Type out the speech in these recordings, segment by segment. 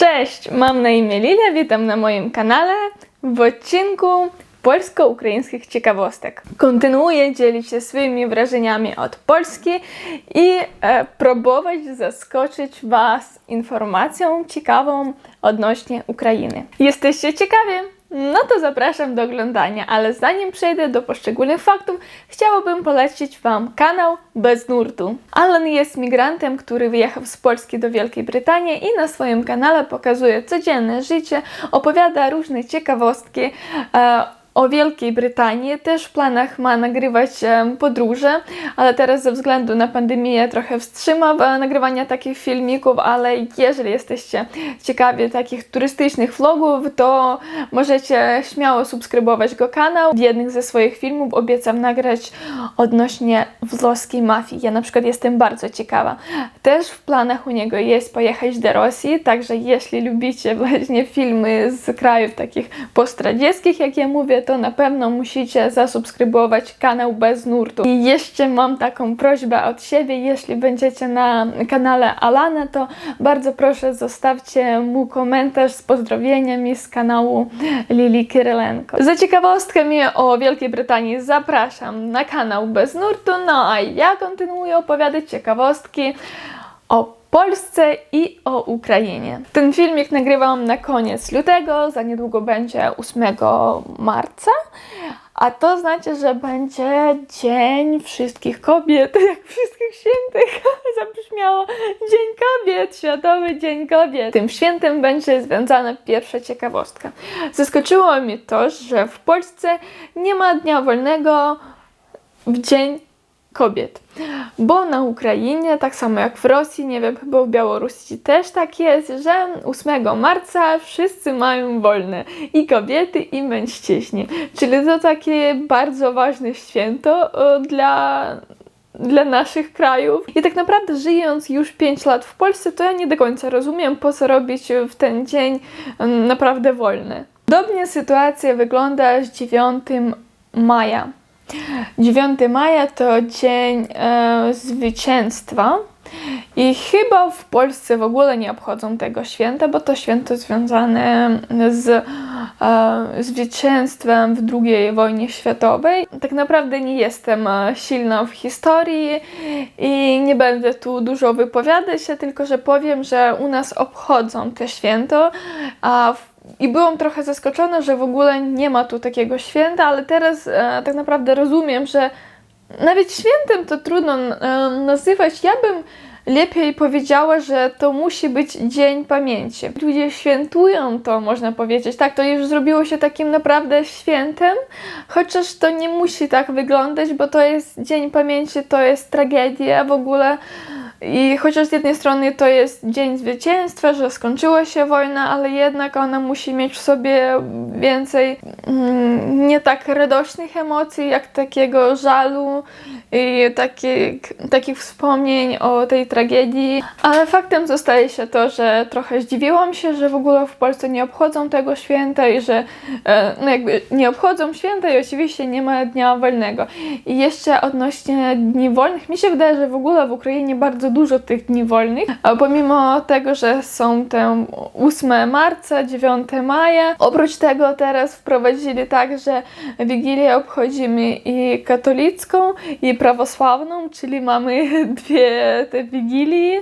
Cześć, mam na imię Lilia, witam na moim kanale w odcinku polsko-ukraińskich ciekawostek. Kontynuuję dzielić się swoimi wrażeniami od Polski i e, próbować zaskoczyć Was informacją ciekawą odnośnie Ukrainy. Jesteście ciekawi? No to zapraszam do oglądania, ale zanim przejdę do poszczególnych faktów, chciałabym polecić Wam kanał Bez Nurtu. Alan jest migrantem, który wyjechał z Polski do Wielkiej Brytanii i na swoim kanale pokazuje codzienne życie, opowiada różne ciekawostki. E, o Wielkiej Brytanii. Też w planach ma nagrywać e, podróże, ale teraz ze względu na pandemię trochę wstrzymał e, nagrywania takich filmików, ale jeżeli jesteście ciekawi takich turystycznych vlogów, to możecie śmiało subskrybować go kanał. W jednych ze swoich filmów obiecam nagrać odnośnie włoskiej mafii. Ja na przykład jestem bardzo ciekawa. Też w planach u niego jest pojechać do Rosji, także jeśli lubicie właśnie filmy z krajów takich postradzieckich, jak ja mówię, to na pewno musicie zasubskrybować kanał Bez Nurtu. I jeszcze mam taką prośbę od siebie, jeśli będziecie na kanale Alana, to bardzo proszę zostawcie mu komentarz z pozdrowieniami z kanału Lili Kirylenko. Za ciekawostkami o Wielkiej Brytanii zapraszam na kanał Bez Nurtu, no a ja kontynuuję opowiadać ciekawostki o Polsce i o Ukrainie. Ten filmik nagrywam na koniec lutego, za niedługo będzie 8 marca, a to znaczy, że będzie Dzień Wszystkich Kobiet, jak Wszystkich Świętych zabrzmiało. Dzień Kobiet, Światowy Dzień Kobiet. Tym świętem będzie związana pierwsza ciekawostka. Zaskoczyło mnie to, że w Polsce nie ma dnia wolnego w Dzień kobiet. Bo na Ukrainie, tak samo jak w Rosji, nie wiem, chyba w Białorusi też tak jest, że 8 marca wszyscy mają wolne i kobiety, i mężczyźni. Czyli to takie bardzo ważne święto e, dla dla naszych krajów. I tak naprawdę żyjąc już 5 lat w Polsce, to ja nie do końca rozumiem, po co robić w ten dzień mm, naprawdę wolny. Podobnie sytuacja wygląda z 9 maja. 9 maja to dzień e, zwycięstwa. I chyba w Polsce w ogóle nie obchodzą tego święta, bo to święto związane z e, zwycięstwem w II wojnie światowej. Tak naprawdę nie jestem e, silna w historii i nie będę tu dużo wypowiadać się, tylko że powiem, że u nas obchodzą to święto, a w i byłam trochę zaskoczona, że w ogóle nie ma tu takiego święta, ale teraz e, tak naprawdę rozumiem, że nawet świętem to trudno e, nazywać. Ja bym lepiej powiedziała, że to musi być dzień pamięci. Ludzie świętują to, można powiedzieć. Tak, to już zrobiło się takim naprawdę świętem, chociaż to nie musi tak wyglądać, bo to jest dzień pamięci, to jest tragedia w ogóle. I chociaż z jednej strony to jest dzień zwycięstwa, że skończyła się wojna, ale jednak ona musi mieć w sobie więcej mm, nie tak radośnych emocji, jak takiego żalu i takich, takich wspomnień o tej tragedii. Ale faktem zostaje się to, że trochę zdziwiłam się, że w ogóle w Polsce nie obchodzą tego święta i że e, no jakby nie obchodzą święta i oczywiście nie ma dnia wolnego. I jeszcze odnośnie dni wolnych, mi się wydaje, że w ogóle w Ukrainie bardzo dużo tych dni wolnych, pomimo tego, że są te 8 marca, 9 maja, oprócz tego teraz wprowadzili tak, że Wigilię obchodzimy i katolicką, i prawosławną, czyli mamy dwie te Wigilii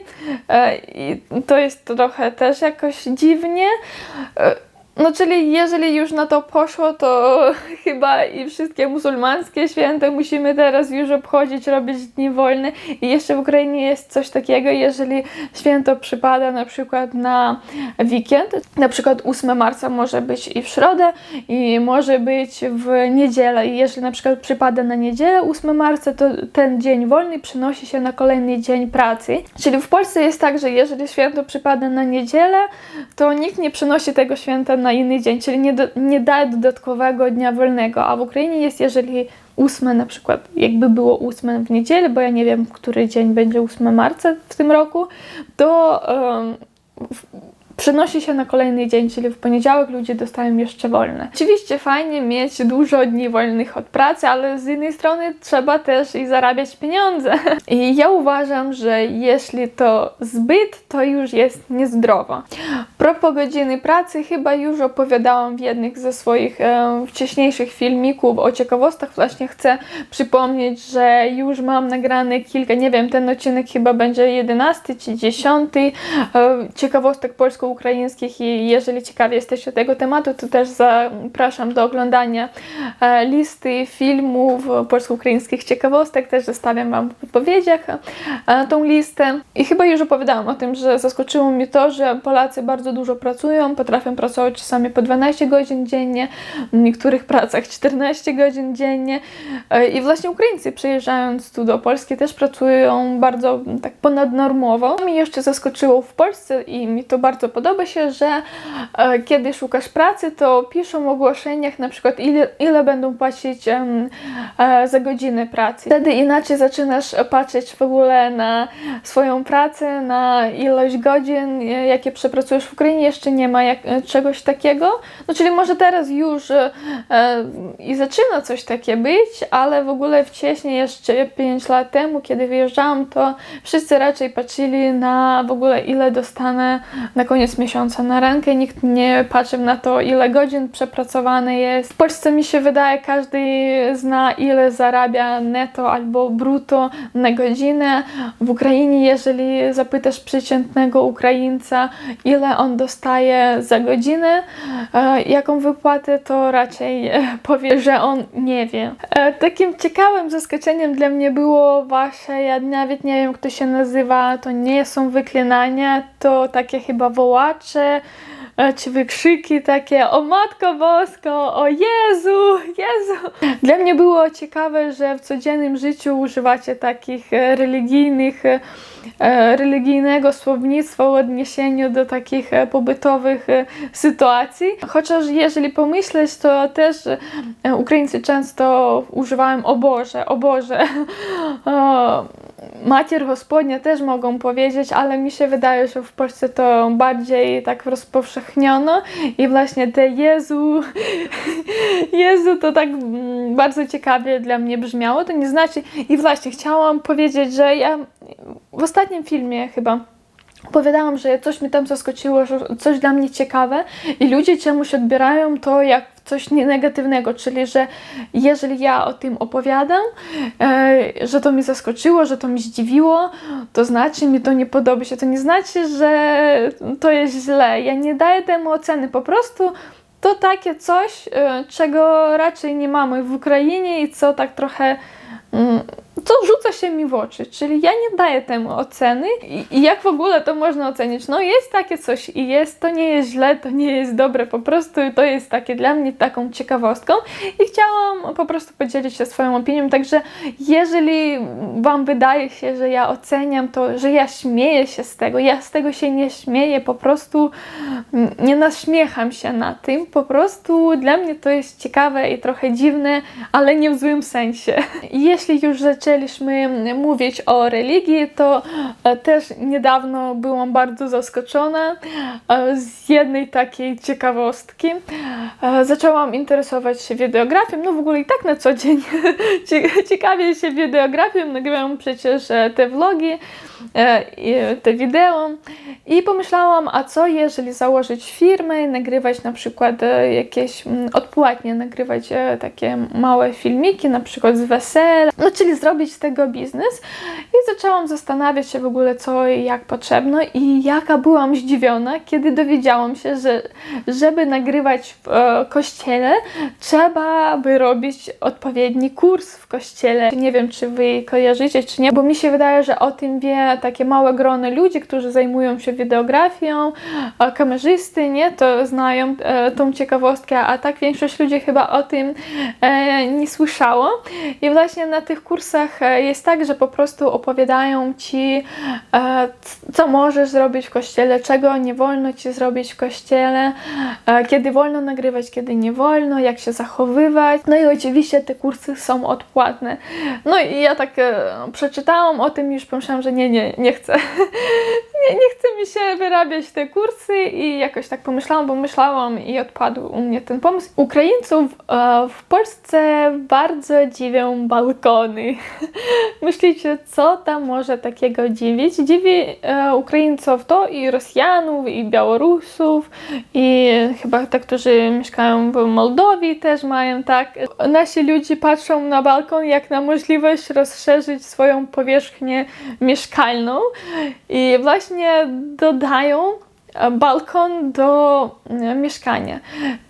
e, i to jest trochę też jakoś dziwnie. No, czyli jeżeli już na to poszło, to chyba i wszystkie muzułmańskie święta musimy teraz już obchodzić, robić dni wolne. I jeszcze w Ukrainie jest coś takiego, jeżeli święto przypada na przykład na weekend, na przykład 8 marca może być i w środę, i może być w niedzielę. I jeżeli na przykład przypada na niedzielę 8 marca, to ten dzień wolny przenosi się na kolejny dzień pracy. Czyli w Polsce jest tak, że jeżeli święto przypada na niedzielę, to nikt nie przenosi tego święta na na inny dzień, czyli nie, do, nie daje dodatkowego dnia wolnego, a w Ukrainie jest, jeżeli ósme na przykład, jakby było ósme w niedzielę, bo ja nie wiem, który dzień będzie 8 marca w tym roku, to um, przenosi się na kolejny dzień, czyli w poniedziałek ludzie dostają jeszcze wolne. Oczywiście fajnie mieć dużo dni wolnych od pracy, ale z jednej strony trzeba też i zarabiać pieniądze. I ja uważam, że jeśli to zbyt, to już jest niezdrowo. Propos godziny pracy, chyba już opowiadałam w jednych ze swoich e, wcześniejszych filmików o ciekawostkach. Właśnie chcę przypomnieć, że już mam nagrane kilka, nie wiem, ten odcinek chyba będzie 11 czy 10 e, ciekawostek polsko-ukraińskich i jeżeli ciekawi jesteście tego tematu, to też zapraszam do oglądania e, listy filmów polsko-ukraińskich ciekawostek. Też zostawiam Wam w podpowiedziach e, tą listę. I chyba już opowiadałam o tym, że zaskoczyło mnie to, że Polacy bardzo dużo pracują, potrafią pracować czasami po 12 godzin dziennie, w niektórych pracach 14 godzin dziennie. E, I właśnie Ukraińcy przyjeżdżając tu do Polski też pracują bardzo tak ponadnormowo. Mnie jeszcze zaskoczyło w Polsce i mi to bardzo się, że e, kiedy szukasz pracy, to piszą w ogłoszeniach na przykład ile, ile będą płacić e, za godzinę pracy. Wtedy inaczej zaczynasz patrzeć w ogóle na swoją pracę, na ilość godzin, jakie przepracujesz w Ukrainie. Jeszcze nie ma jak, czegoś takiego. No czyli może teraz już e, i zaczyna coś takie być, ale w ogóle wcześniej, jeszcze 5 lat temu, kiedy wyjeżdżałam, to wszyscy raczej patrzyli na w ogóle ile dostanę na koniec miesiąca na rękę. Nikt nie patrzył na to, ile godzin przepracowane jest. W Polsce mi się wydaje, każdy zna ile zarabia netto albo brutto na godzinę. W Ukrainie, jeżeli zapytasz przeciętnego Ukraińca, ile on dostaje za godzinę, e, jaką wypłatę, to raczej e, powie, że on nie wie. E, takim ciekawym zaskoczeniem dla mnie było wasze, ja nawet nie wiem, kto się nazywa, to nie są wyklinania, to takie chyba wołacze, czy wykrzyki takie o Matko Bosko, o Jezu, Jezu. Dla mnie było ciekawe, że w codziennym życiu używacie takich religijnych, religijnego słownictwa w odniesieniu do takich pobytowych sytuacji. Chociaż jeżeli pomyśleć, to też Ukraińcy często używają o Boże, o Boże. Macier Gospodnia też mogą powiedzieć, ale mi się wydaje, że w Polsce to bardziej tak rozpowszechniono i właśnie te Jezu, Jezu to tak bardzo ciekawie dla mnie brzmiało, to nie znaczy i właśnie chciałam powiedzieć, że ja w ostatnim filmie chyba Opowiadałam, że coś mi tam zaskoczyło, że coś dla mnie ciekawe i ludzie czemuś odbierają to jak coś negatywnego, czyli że jeżeli ja o tym opowiadam, e, że to mi zaskoczyło, że to mi zdziwiło, to znaczy mi to nie podoba się. To nie znaczy, że to jest źle. Ja nie daję temu oceny, po prostu to takie coś, e, czego raczej nie mamy w Ukrainie i co tak trochę. Mm, co rzuca się mi w oczy, czyli ja nie daję temu oceny i, i, jak w ogóle to można ocenić? No jest takie coś i jest, to nie jest źle, to nie jest dobre, po prostu to jest takie dla mnie taką ciekawostką i chciałam po prostu podzielić się swoją opinią, także jeżeli Wam wydaje się, że ja oceniam to, że ja śmieję się z tego, ja z tego się nie śmieję, po prostu nie naśmiecham się na tym, po prostu dla mnie to jest ciekawe i trochę dziwne, ale nie w złym sensie. Jeśli już zaczęliśmy zaczęliśmy mówić o religii, to e, też niedawno byłam bardzo zaskoczona e, z jednej takiej ciekawostki. E, zaczęłam interesować się wideografią, no w ogóle i tak na co dzień. Ciekawie się wideografią, nagrywam przecież te vlogi, te wideo. I pomyślałam, a co jeżeli założyć firmę, nagrywać na przykład jakieś odpłatnie, nagrywać takie małe filmiki, na przykład z wesela, no czyli zrobić zrobić z tego biznes i zaczęłam zastanawiać się w ogóle co i jak potrzebno i jaka byłam zdziwiona, kiedy dowiedziałam się, że żeby nagrywać w e, kościele, trzeba by robić odpowiedni kurs w kościele. Nie wiem, czy wy kojarzycie, czy nie, bo mi się wydaje, że o tym wie takie małe grono ludzi, którzy zajmują się wideografią, kamerzysty, nie, to znają e, tą ciekawostkę, a tak większość ludzi chyba o tym e, nie słyszało. I właśnie na tych kursach E, jest tak, że po prostu opowiadają ci, e, co możesz zrobić w kościele, czego nie wolno ci zrobić w kościele, e, kiedy wolno nagrywać, kiedy nie wolno, jak się zachowywać. No i oczywiście te kursy są odpłatne. No i ja tak przeczytałam o tym i już pomyślałam, że nie, nie, nie chcę. nie, nie chce mi się wyrabiać te kursy i jakoś tak pomyślałam, bo myślałam i odpadł u mnie ten pomysł. Ukraińców w Polsce bardzo dziwią balkony. Myślicie, co tam może takiego dziwić? Dziwi e, Ukraińców to i Rosjanów, i Białorusów, i chyba te, którzy mieszkają w Moldowie też mają tak. Nasi ludzie patrzą na balkon jak na możliwość rozszerzyć swoją powierzchnię mieszkalną i właśnie dodają balkon do e, mieszkania.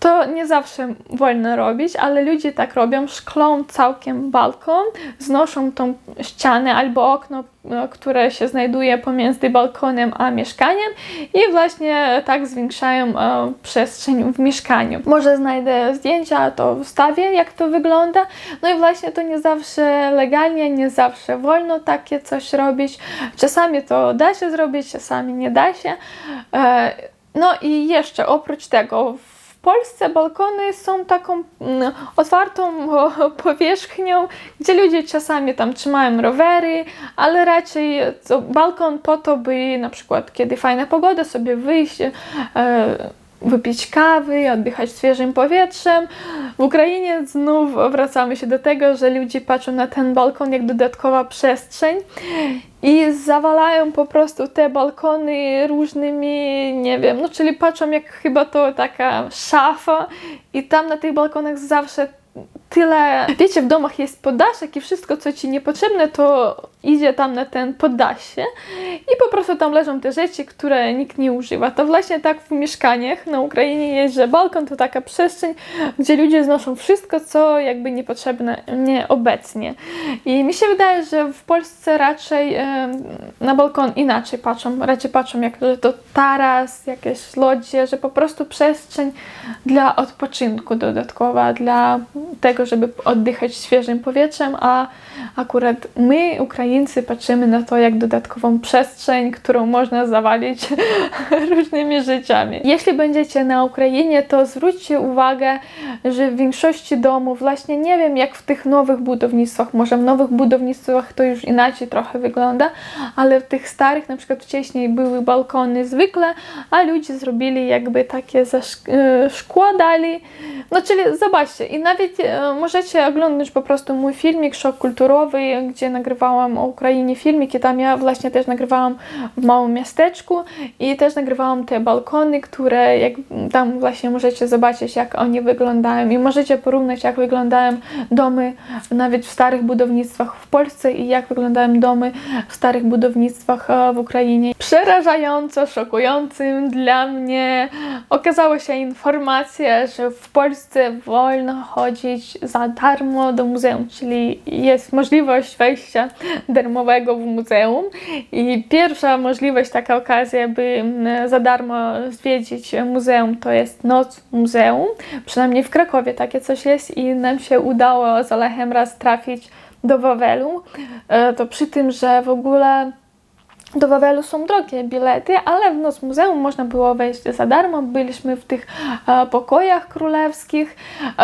To nie zawsze wolno robić, ale ludzie tak robią, szklą całkiem balkon, znoszą tą ścianę albo okno, e, które się znajduje pomiędzy balkonem a mieszkaniem i właśnie tak zwiększają e, przestrzeń w mieszkaniu. Może znajdę zdjęcia, to wstawię, jak to wygląda. No i właśnie to nie zawsze legalnie, nie zawsze wolno takie coś robić. Czasami to da się zrobić, czasami nie da się. No i jeszcze oprócz tego, w Polsce balkony są taką mm, otwartą powierzchnią, gdzie ludzie czasami tam trzymają rowery, ale raczej balkon po to, by na przykład kiedy fajna pogoda sobie wyjść, e, wypić kawy, oddychać świeżym powietrzem. W Ukrainie znów wracamy się do tego, że ludzie patrzą na ten balkon jak dodatkowa przestrzeń i zawalają po prostu te balkony różnymi, nie wiem, no czyli patrzą jak chyba to taka szafa i tam na tych balkonach zawsze tyle. Wiecie, w domach jest podaszek i wszystko, co ci niepotrzebne, to idzie tam na ten poddasie i po prostu tam leżą te rzeczy, które nikt nie używa. To właśnie tak w mieszkaniach na Ukrainie jest, że balkon to taka przestrzeń, gdzie ludzie znoszą wszystko, co jakby niepotrzebne nieobecnie. I mi się wydaje, że w Polsce raczej na balkon inaczej patrzą. Raczej patrzą, jak że to taras, jakieś lodzie, że po prostu przestrzeń dla odpoczynku dodatkowa, dla tego, żeby oddychać świeżym powietrzem, a akurat my, Ukraińcy, patrzymy na to jak dodatkową przestrzeń, którą można zawalić różnymi rzeczami. Jeśli będziecie na Ukrainie, to zwróćcie uwagę, że w większości domów, właśnie nie wiem jak w tych nowych budownictwach, może w nowych budownictwach to już inaczej trochę wygląda, ale w tych starych, na przykład wcześniej były balkony zwykle, a ludzie zrobili jakby takie e, szkło dali. No czyli zobaczcie, i nawet e, możecie oglądać po prostu mój filmik Szok Kulturowy, gdzie nagrywałam o Ukrainie filmik i tam ja właśnie też nagrywałam w małym miasteczku i też nagrywałam te balkony, które jak, tam właśnie możecie zobaczyć jak oni wyglądają i możecie porównać jak wyglądają domy nawet w starych budownictwach w Polsce i jak wyglądają domy w starych budownictwach e, w Ukrainie. Przerażająco, szokującym dla mnie okazała się informacja, że w Polsce wolno chodzić za darmo do muzeum, czyli jest możliwość wejścia darmowego w muzeum. I pierwsza możliwość, taka okazja, by mm, za darmo zwiedzić muzeum, to jest Noc Muzeum. Przynajmniej w Krakowie takie coś jest i nam się udało z Olechem raz trafić do Wawelu. E, to przy tym, że w ogóle do Wawelu są drogie bilety, ale w Noc Muzeum można było wejść za darmo. Byliśmy w tych e, pokojach królewskich,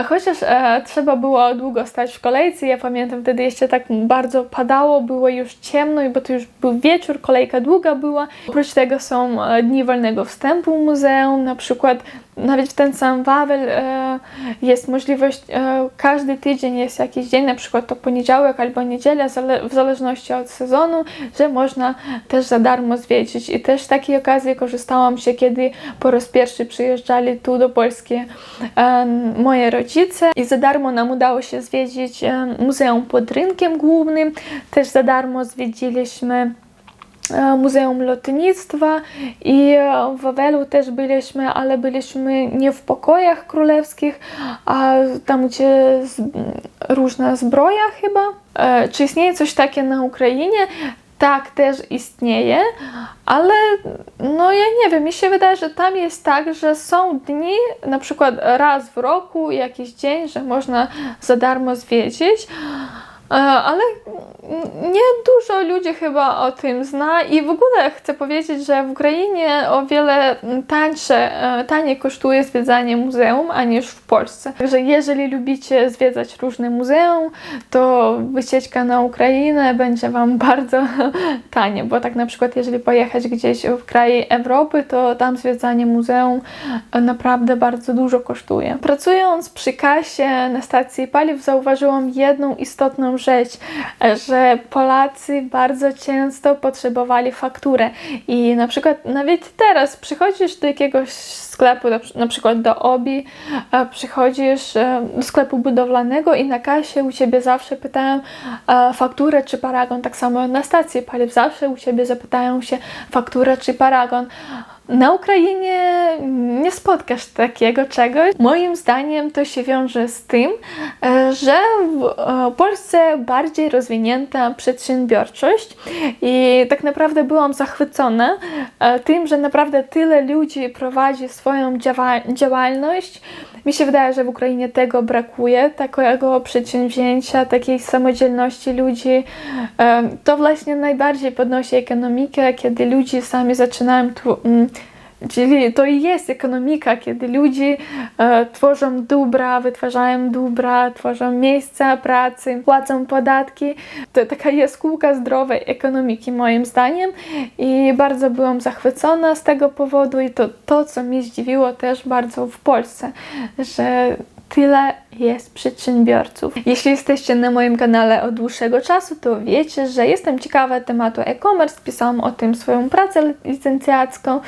chociaż e, trzeba było długo stać w kolejce. Ja pamiętam wtedy jeszcze tak bardzo padało, było już ciemno, bo to już był wieczór, kolejka długa była. Oprócz tego są e, dni wolnego wstępu muzeum, na przykład nawet w ten sam Wawel e, jest możliwość, e, każdy tydzień jest jakiś dzień, na przykład to poniedziałek albo niedziela, zale, w zależności od sezonu, że można też za darmo zwiedzić. I też z takiej okazji korzystałam się, kiedy po raz pierwszy przyjeżdżali tu do Polski e, moje rodzice i za darmo nam udało się zwiedzić e, Muzeum pod Rynkiem Głównym, też za darmo zwiedziliśmy Muzeum Lotnictwa i w Wawelu też byliśmy, ale byliśmy nie w pokojach królewskich, a tam, gdzie różna zbroja chyba. E, czy istnieje coś takiego na Ukrainie? Tak, też istnieje, ale no ja nie wiem, mi się wydaje, że tam jest tak, że są dni, na przykład raz w roku, jakiś dzień, że można za darmo zwiedzić. E, ale nie dużo ludzi chyba o tym zna i w ogóle chcę powiedzieć, że w Ukrainie o wiele tańsze, e, taniej kosztuje zwiedzanie muzeum, aniż w Polsce. Także jeżeli lubicie zwiedzać różne muzeum, to wycieczka na Ukrainę będzie Wam bardzo tanie, bo tak na przykład jeżeli pojechać gdzieś w kraje Europy, to tam zwiedzanie muzeum naprawdę bardzo dużo kosztuje. Pracując przy kasie na stacji paliw zauważyłam jedną istotną rzecz, że Polacy bardzo często potrzebowali fakturę i na przykład nawet teraz przychodzisz do jakiegoś sklepu, na przykład do OBI, przychodzisz e, do sklepu budowlanego i na kasie u Ciebie zawsze pytają e, fakturę czy paragon, tak samo na stacji paliw zawsze u Ciebie zapytają się fakturę czy paragon. Na Ukrainie nie spotkasz takiego czegoś. Moim zdaniem to się wiąże z tym, e, że w e, Polsce bardziej rozwinięta przedsiębiorczość i tak naprawdę byłam zachwycona e, tym, że naprawdę tyle ludzi prowadzi swoją działalność. Mi się wydaje, że w Ukrainie tego brakuje, takiego przedsięwzięcia, takiej samodzielności ludzi. To właśnie najbardziej podnosi ekonomikę, kiedy ludzie sami zaczynają tu, mm, Czyli to i jest ekonomika, kiedy ludzie e, tworzą dobra, wytwarzają dobra, tworzą miejsca pracy, płacą podatki. To taka jest kółka zdrowej ekonomiki moim zdaniem i bardzo byłam zachwycona z tego powodu i to, to co mnie zdziwiło też bardzo w Polsce, że tyle jest przedsiębiorców. Jeśli jesteście na moim kanale od dłuższego czasu, to wiecie, że jestem ciekawa tematu e-commerce. Pisałam o tym swoją pracę licencjacką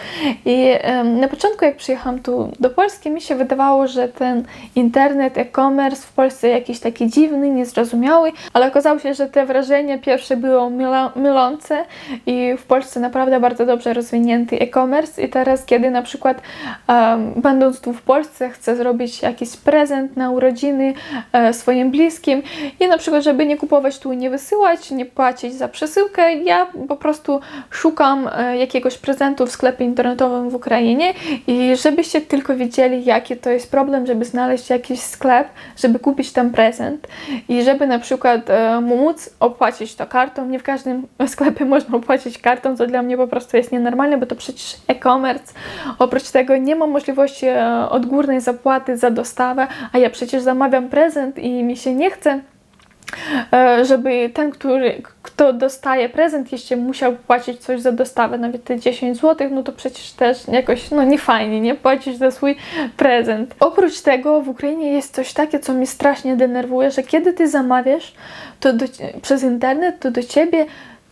i um, na początku jak przyjechałam tu do Polski, mi się wydawało, że ten internet, e-commerce w Polsce jakiś taki dziwny, niezrozumiały, ale okazało się, że te wrażenia pierwsze było mylące i w Polsce naprawdę bardzo dobrze rozwinięty e-commerce i teraz, kiedy na przykład um, będąc tu w Polsce chcę zrobić jakiś prezent na urodziny, rodziny, e, swoim bliskim i na przykład, żeby nie kupować tu, nie wysyłać, nie płacić za przesyłkę, ja po prostu szukam e, jakiegoś prezentu w sklepie internetowym w Ukrainie i żebyście tylko wiedzieli, jaki to jest problem, żeby znaleźć jakiś sklep, żeby kupić tam prezent i żeby na przykład e, móc opłacić to kartą. Nie w każdym sklepie można opłacić kartą, co dla mnie po prostu jest nienormalne, bo to przecież e-commerce. Oprócz tego nie ma możliwości odgórnej zapłaty za dostawę, a ja przecież zamawiam prezent i mi się nie chce, e, żeby ten, który, kto dostaje prezent, jeszcze musiał płacić coś za dostawę, nawet te 10 zł, no to przecież też jakoś, no nie fajnie, nie płacić za swój prezent. Oprócz tego w Ukrainie jest coś takie, co mnie strasznie denerwuje, że kiedy ty zamawiasz to do, przez internet, to do ciebie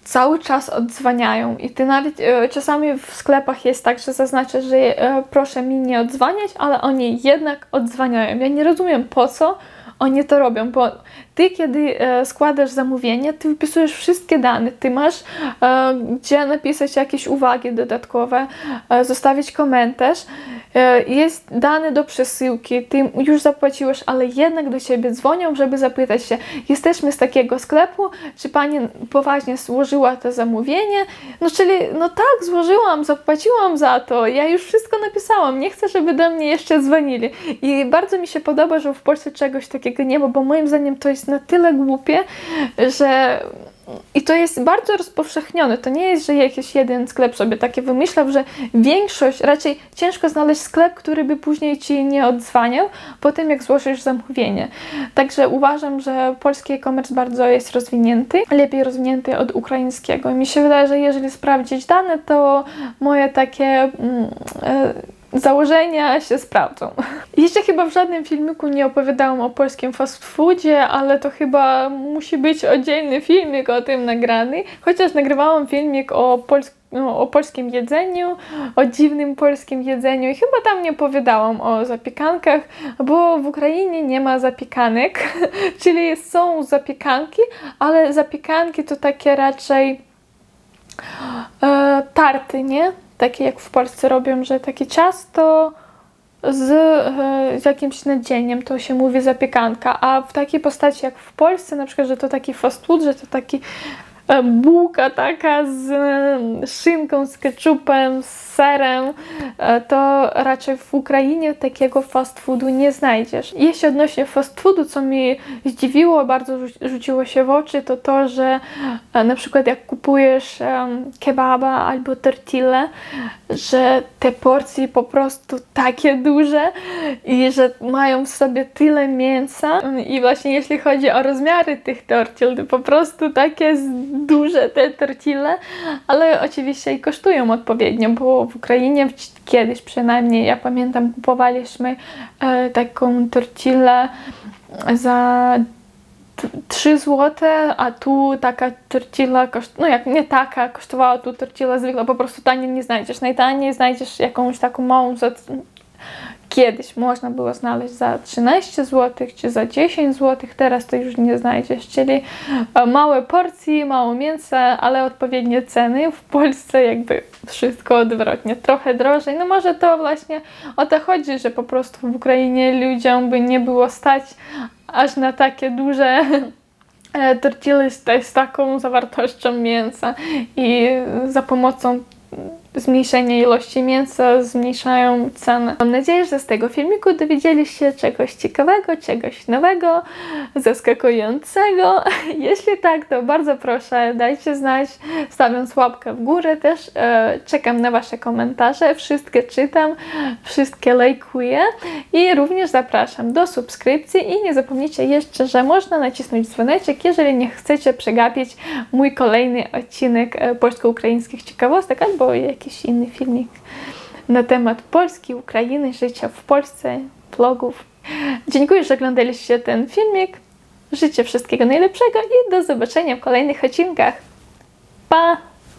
cały czas odzwaniają i ty nawet e, czasami w sklepach jest tak, że zaznaczasz, że e, proszę mi nie odzwaniać, ale oni jednak odzwaniają. Ja nie rozumiem po co oni to robią, bo ty, kiedy e, składasz zamówienie, ty wypisujesz wszystkie dane, ty masz e, gdzie napisać jakieś uwagi dodatkowe, e, zostawić komentarz, jest dane do przesyłki, ty już zapłaciłeś, ale jednak do ciebie dzwonią, żeby zapytać się, jesteśmy z takiego sklepu, czy pani poważnie złożyła to zamówienie? No czyli, no tak, złożyłam, zapłaciłam za to, ja już wszystko napisałam, nie chcę, żeby do mnie jeszcze dzwonili. I bardzo mi się podoba, że w Polsce czegoś takiego ma, bo moim zdaniem to jest na tyle głupie, że i to jest bardzo rozpowszechnione. To nie jest, że jakiś jeden sklep sobie takie wymyślał, że większość, raczej ciężko znaleźć sklep, który by później ci nie odzwaniał po tym, jak złożysz zamówienie. Także uważam, że polski e-commerce bardzo jest rozwinięty, lepiej rozwinięty od ukraińskiego. Mi się wydaje, że jeżeli sprawdzić dane, to moje takie. Mm, e, założenia się sprawdzą. Jeszcze chyba w żadnym filmiku nie opowiadałam o polskim fast foodzie, ale to chyba musi być oddzielny filmik o tym nagrany. Chociaż nagrywałam filmik o polskim no, o polskim jedzeniu, o dziwnym polskim jedzeniu i chyba tam nie opowiadałam o zapiekankach, bo w Ukrainie nie ma zapiekanek, czyli są zapiekanki, ale zapiekanki to takie raczej e, tarty, nie? Takie jak w Polsce robią, że takie ciasto z, e, z jakimś nadzieniem, to się mówi zapiekanka, a w takiej postaci jak w Polsce, na przykład, że to taki fast food, że to taki bułka taka z e, szynką, z ketchupem, z serem, e, to raczej w Ukrainie takiego fast foodu nie znajdziesz. Jeśli odnośnie fast foodu, co mi zdziwiło, bardzo rzu- rzuciło się w oczy, to to, że e, na przykład jak kupujesz kebaba albo tortillę, że te porcje po prostu takie duże i że mają w sobie tyle mięsa i właśnie jeśli chodzi o rozmiary tych tortill, to po prostu takie duże te tortille, ale oczywiście i kosztują odpowiednio, bo w Ukrainie kiedyś przynajmniej, ja pamiętam, kupowaliśmy e, taką tortillę za 3 zł, a tu taka tortilla, koszt... no jak nie taka, kosztowała tu tortilla zwykła, po prostu taniej nie znajdziesz. Najtaniej znajdziesz jakąś taką małą, za... kiedyś można było znaleźć za 13 zł czy za 10 zł, teraz to już nie znajdziesz, czyli e, małe porcje, mało mięsa, ale odpowiednie ceny. W Polsce jakby wszystko odwrotnie, trochę drożej. No może to właśnie o to chodzi, że po prostu w Ukrainie ludziom by nie było stać aż na takie duże e, tortilly z, z taką zawartością mięsa i za pomocą zmniejszenia ilości mięsa zmniejszają cenę. Mam nadzieję, że z tego filmiku dowiedzieliście się czegoś ciekawego, czegoś nowego, zaskakującego. Jeśli tak, to bardzo proszę, dajcie znać, stawiając łapkę w górę też. E, czekam na Wasze komentarze, wszystkie czytam, wszystkie lajkuję i również zapraszam do subskrypcji i nie zapomnijcie jeszcze, że można nacisnąć dzwoneczek, jeżeli nie chcecie przegapić mój kolejny odcinek e, polsko-ukraińskich ciekawostek albo jakiś inny filmik na temat Polski, Ukrainy, życia w Polsce, vlogów. Dziękuję, że oglądaliście ten filmik. Życzę wszystkiego najlepszego i do zobaczenia w kolejnych odcinkach. Pa!